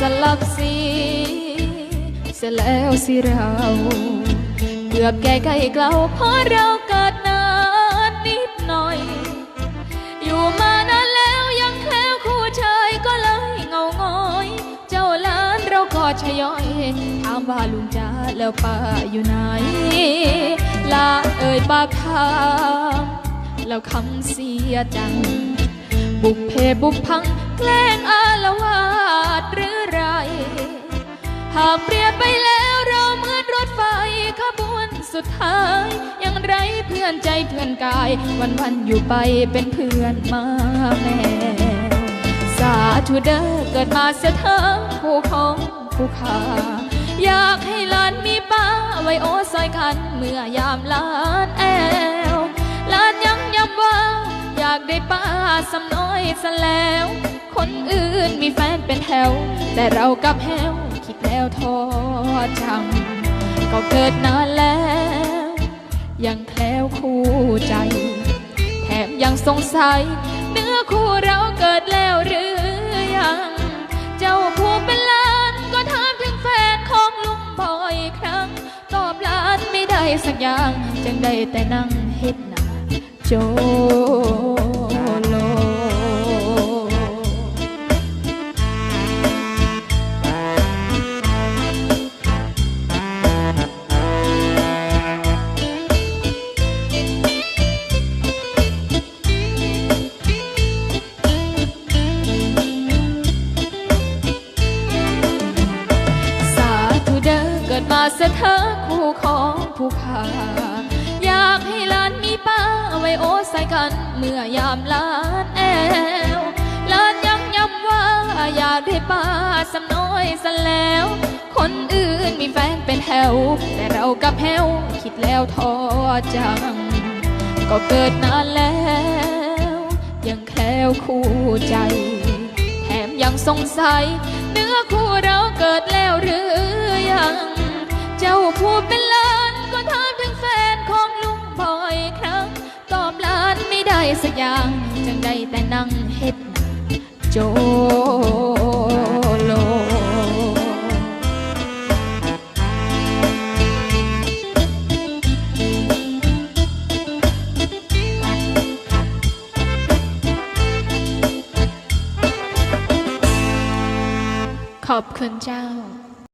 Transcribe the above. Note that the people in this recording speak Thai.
สลับสีเสียแล้วสิเรา เกือบแก่ใกล้เกลาเพราะเราเกิดนานนิดหน่อย อยู่มานานแล้วยังแคล้วคู่ชายก็เลยเงางอย เจ้าล้านเราก็ชะย้อย ถามว่าลุงจ้าแล้วป้าอยู่ไหนลาเอ่ยปากคำแล้วคำเสียจัง บุกเพบุกพังแกล้งอาละวา สุดท้ายยังไรเพื่อนใจเพื่อนกาย วันวันอยู่ไปเป็นเพื่อนมาแม่สาธุเด้อเกิดมาเสียเธอผู้ของผู้ขาอยากให้หลานมีป้าไว้โอ้ซอยกันเมื่อยามหลานแอวหลานยังย้ำว่า อยากได้ป้าสำน้อยซะแล้ว คนอื่นมีแฟนเป็นแถว แต่เรากับแฮวคิดแล้วท้อจำ ก็เกิดนานแล้ว ยังแคล้วคู่ใจ แถมยังสงสัย เนื้อคู่เราเกิดแล้วหรือยัง เจ้าผู้เป็นหลานก็ถามถึงแฟนของลุงบ่อยครั้ง ตอบหลานไม่ได้สักอย่าง จึงได้แต่นั่งเฮ็ดหน้าโจ มาเสเธอคู่ของผู้ขา อยากให้หลานมีป้าไว้โอ้ใส่กัน เมื่อยามลานแอวลานยังย้ำว่าอยากได้ป้าสำน้อยสันแล้ว คนอื่นมีแฟนเป็นแถวแต่เรากับแฮวคิดแล้วท้อจัง ก็เกิดนานแล้ว ยังแคล้วคู่ใจ แถมยังสงสัย เนื้อคู่เราเกิดแล้วหรือยัง เจ้าผู้เป็นหลานก็ถามถึงแฟนของลุงบ่อยครั้ง ตอบหลานไม่ได้สักอย่าง จึงได้แต่นั่งเฮ็ดหน้าโจโลขอบคุณเจ้า